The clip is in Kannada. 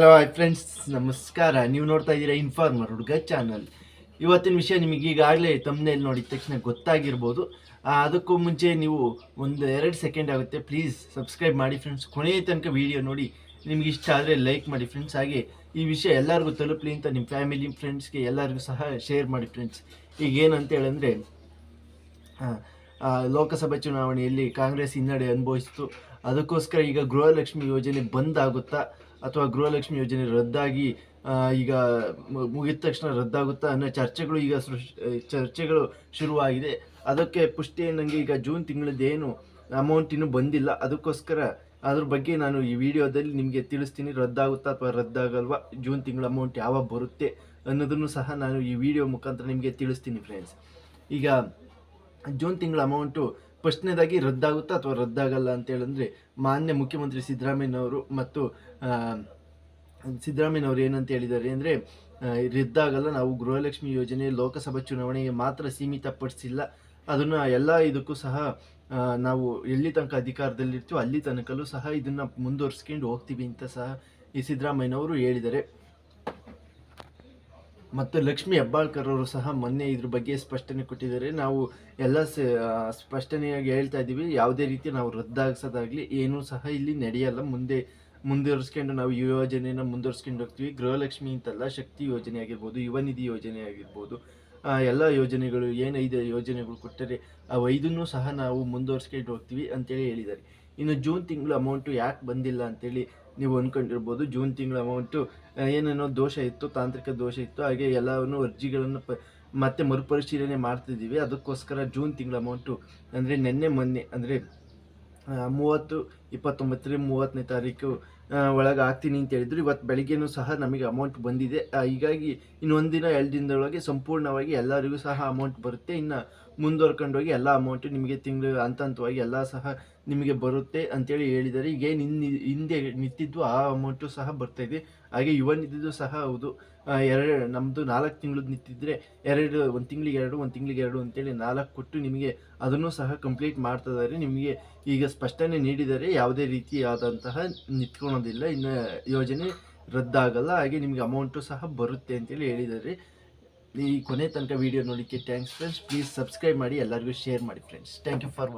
ಹಲೋ ಫ್ರೆಂಡ್ಸ್ ನಮಸ್ಕಾರ. ನೀವು ನೋಡ್ತಾ ಇದ್ದೀರಾ ಇನ್ಫಾರ್ಮರ್ ಹುಡುಗ ಚಾನಲ್ ಇವತ್ತಿನ ವಿಷಯ ನಿಮಗೆ ಈಗಾಗಲೇ ತಮ್ಮನೇಲಿ ನೋಡಿದ ತಕ್ಷಣ ಗೊತ್ತಾಗಿರ್ಬೋದು. ಅದಕ್ಕೂ ಮುಂಚೆ ನೀವು ಒಂದು ಎರಡು ಸೆಕೆಂಡ್ ಆಗುತ್ತೆ. ಪ್ಲೀಸ್ ಸಬ್ಸ್ಕ್ರೈಬ್ ಮಾಡಿ ಫ್ರೆಂಡ್ಸ್ ಕೊನೆಯ ತನಕ ವಿಡಿಯೋ ನೋಡಿ. ನಿಮ್ಗೆ ಇಷ್ಟ ಆದರೆ ಲೈಕ್ ಮಾಡಿ ಫ್ರೆಂಡ್ಸ್ ಹಾಗೆ ಈ ವಿಷಯ ಎಲ್ಲರಿಗೂ ತಲುಪಲಿ ಅಂತ ನಿಮ್ಮ ಫ್ಯಾಮಿಲಿ ಫ್ರೆಂಡ್ಸ್ಗೆ ಎಲ್ಲರಿಗೂ ಸಹ ಶೇರ್ ಮಾಡಿ ಫ್ರೆಂಡ್ಸ್ ಈಗ ಏನಂತ ಹೇಳಂದರೆ ಲೋಕಸಭೆ ಚುನಾವಣೆಯಲ್ಲಿ ಕಾಂಗ್ರೆಸ್ ಹಿನ್ನಡೆ ಅನುಭವಿಸಿತು. ಅದಕ್ಕೋಸ್ಕರ ಈಗ ಗೃಹಲಕ್ಷ್ಮಿ ಯೋಜನೆ ಬಂದ್ ಆಗುತ್ತಾ? ಅಥವಾ ಗೃಹಲಕ್ಷ್ಮಿ ಯೋಜನೆ ರದ್ದಾಗಿ ಈಗ ಮುಗಿದ ತಕ್ಷಣ ರದ್ದಾಗುತ್ತಾ ಅನ್ನೋ ಚರ್ಚೆಗಳು ಈಗ ಚರ್ಚೆಗಳು ಶುರುವಾಗಿದೆ. ಅದಕ್ಕೆ ಪುಷ್ಟಿ ನನಗೆ ಈಗ ಜೂನ್ ತಿಂಗಳದ್ದೇನು ಅಮೌಂಟ್ ಇನ್ನೂ ಬಂದಿಲ್ಲ. ಅದಕ್ಕೋಸ್ಕರ ಅದ್ರ ಬಗ್ಗೆ ನಾನು ಈ ವಿಡಿಯೋದಲ್ಲಿ ನಿಮಗೆ ತಿಳಿಸ್ತೀನಿ. ರದ್ದಾಗುತ್ತಾ ಅಥವಾ ರದ್ದಾಗಲ್ವಾ, ಜೂನ್ ತಿಂಗಳ ಅಮೌಂಟ್ ಯಾವಾಗ ಬರುತ್ತೆ ಅನ್ನೋದನ್ನು ಸಹ ನಾನು ಈ ವಿಡಿಯೋ ಮುಖಾಂತರ ನಿಮಗೆ ತಿಳಿಸ್ತೀನಿ ಫ್ರೆಂಡ್ಸ್ ಈಗ ಜೂನ್ ತಿಂಗಳ ಅಮೌಂಟು ಫಸ್ಟ್ನೇದಾಗಿ ರದ್ದಾಗುತ್ತಾ ಅಥವಾ ರದ್ದಾಗಲ್ಲ ಅಂತ ಹೇಳಿದ್ರೆ ಮಾನ್ಯ ಮುಖ್ಯಮಂತ್ರಿ ಸಿದ್ದರಾಮಯ್ಯನವರು ಮತ್ತು ಸಿದ್ದರಾಮಯ್ಯನವರು ಏನಂತ ಹೇಳಿದ್ದಾರೆ ಅಂದರೆ ರದ್ದಾಗಲ್ಲ, ನಾವು ಗೃಹಲಕ್ಷ್ಮಿ ಯೋಜನೆ ಲೋಕಸಭಾ ಚುನಾವಣೆಗೆ ಮಾತ್ರ ಸೀಮಿತಪಡಿಸಿಲ್ಲ. ಅದನ್ನು ಎಲ್ಲ ಇದಕ್ಕೂ ಸಹ ನಾವು ಎಲ್ಲಿ ತನಕ ಅಧಿಕಾರದಲ್ಲಿರ್ತೀವೋ ಅಲ್ಲಿ ತನಕಲೂ ಸಹ ಇದನ್ನು ಮುಂದುವರಿಸ್ಕೊಂಡು ಹೋಗ್ತೀವಿ ಅಂತ ಸಹ ಈ ಸಿದ್ದರಾಮಯ್ಯನವರು ಹೇಳಿದ್ದಾರೆ. ಮತ್ತು ಲಕ್ಷ್ಮಿ ಹೆಬ್ಬಾಳ್ಕರ್ ಅವರು ಸಹ ಮೊನ್ನೆ ಇದ್ರ ಬಗ್ಗೆ ಸ್ಪಷ್ಟನೆ ಕೊಟ್ಟಿದ್ದಾರೆ. ನಾವು ಎಲ್ಲ ಸ್ಪಷ್ಟನೆಯಾಗಿ ಹೇಳ್ತಾ ಇದ್ದೀವಿ. ಯಾವುದೇ ರೀತಿ ನಾವು ರದ್ದಾಗಿಸೋದಾಗಲಿ ಏನೂ ಸಹ ಇಲ್ಲಿ ನಡೆಯಲ್ಲ. ಮುಂದೆ ಮುಂದುವರಿಸ್ಕೊಂಡು ನಾವು ಈ ಯೋಜನೆನ ಮುಂದುವರಿಸ್ಕೊಂಡು ಹೋಗ್ತೀವಿ. ಗೃಹಲಕ್ಷ್ಮಿ ಅಂತಲ್ಲ, ಶಕ್ತಿ ಯೋಜನೆ ಆಗಿರ್ಬೋದು, ಯುವ ನಿಧಿ ಯೋಜನೆ ಆಗಿರ್ಬೋದು ಎಲ್ಲ ಯೋಜನೆಗಳು, ಏನೈದು ಯೋಜನೆಗಳು ಕೊಟ್ಟರೆ ಆ ಐದನ್ನೂ ಸಹ ನಾವು ಮುಂದುವರಿಸ್ಕೊಂಡು ಹೋಗ್ತೀವಿ ಅಂತೇಳಿ ಹೇಳಿದ್ದಾರೆ. ಇನ್ನು ಜೂನ್ ತಿಂಗಳು ಅಮೌಂಟು ಯಾಕೆ ಬಂದಿಲ್ಲ ಅಂತೇಳಿ ನೀವು ಅಂದ್ಕೊಂಡಿರ್ಬೋದು ಜೂನ್ ತಿಂಗಳ ಅಮೌಂಟು ಏನೇನೋ ದೋಷ ಇತ್ತು, ತಾಂತ್ರಿಕ ದೋಷ ಇತ್ತು, ಹಾಗೆ ಎಲ್ಲವನ್ನು ಅರ್ಜಿಗಳನ್ನು ಪ, ಮತ್ತೆ ಮರುಪರಿಶೀಲನೆ ಮಾಡ್ತಿದ್ದೀವಿ. ಅದಕ್ಕೋಸ್ಕರ ಜೂನ್ ತಿಂಗಳ ಅಮೌಂಟು ಅಂದರೆ ನಿನ್ನೆ, ಮೊನ್ನೆ, ಅಂದರೆ ಮೂವತ್ತು ಇಪ್ಪತ್ತೊಂಬತ್ತನೇ ಮೂವತ್ತನೇ ತಾರೀಕು ಒಳಗೆ ಆಗ್ತೀನಿ ಅಂತ ಹೇಳಿದ್ರು. ಇವತ್ತು ಬೆಳಿಗ್ಗೆನೂ ಸಹ ನಮಗೆ ಅಮೌಂಟ್ ಬಂದಿದೆ. ಹೀಗಾಗಿ ಇನ್ನೊಂದು ದಿನ, ಎರಡು ದಿನದೊಳಗೆ ಸಂಪೂರ್ಣವಾಗಿ ಎಲ್ಲರಿಗೂ ಸಹ ಅಮೌಂಟ್ ಬರುತ್ತೆ. ಇನ್ನು ಮುಂದುವರ್ಕೊಂಡೋಗಿ ಎಲ್ಲ ಅಮೌಂಟು ನಿಮಗೆ ತಿಂಗಳು ಹಂತ ಹಂತವಾಗಿ ಎಲ್ಲ ಸಹ ನಿಮಗೆ ಬರುತ್ತೆ ಅಂತೇಳಿ ಹೇಳಿದ್ದಾರೆ. ಈಗ ಏನು ಹಿಂದೆ ನಿಂತಿದ್ದು ಆ ಅಮೌಂಟು ಸಹ ಬರ್ತಾ ಇದೆ. ಹಾಗೆ ಯುವ ನಿಧಿದು ಸಹ ಹೌದು. ಎರಡು ನಮ್ಮದು ನಾಲ್ಕು ತಿಂಗಳದ್ದು ನಿಂತಿದ್ದರೆ ಎರಡು, ಒಂದು ತಿಂಗಳಿಗೆ ಎರಡು, ಒಂದು ತಿಂಗಳಿಗೆ ಎರಡು ಅಂತೇಳಿ ನಾಲ್ಕು ಕೊಟ್ಟು ನಿಮಗೆ ಅದನ್ನು ಸಹ ಕಂಪ್ಲೀಟ್ ಮಾಡ್ತಾ ಇದ್ದಾರೆ. ನಿಮಗೆ ಈಗ ಸ್ಪಷ್ಟನೆ ನೀಡಿದರೆ ಯಾವುದೇ ರೀತಿಯಾದಂತಹ ನಿಂತ್ಕೊಳೋದಿಲ್ಲ ಇನ್ನು ಯೋಜನೆ ರದ್ದಾಗಲ್ಲ. ಹಾಗೆ ನಿಮಗೆ ಅಮೌಂಟು ಸಹ ಬರುತ್ತೆ ಅಂತೇಳಿ ಹೇಳಿದ್ದಾರೆ. ಈ ಕೊನೆ ತನಕ ವಿಡಿಯೋ ನೋಡಲಿಕ್ಕೆ ಥ್ಯಾಂಕ್ಸ್ ಫ್ರೆಂಡ್ಸ್ ಪ್ಲೀಸ್ ಸಬ್ಸ್ಕ್ರೈಬ್ ಮಾಡಿ. ಎಲ್ಲರಿಗೂ ಶೇರ್ ಮಾಡಿ ಫ್ರೆಂಡ್ಸ್ ಥ್ಯಾಂಕ್ ಯು ಫಾರ್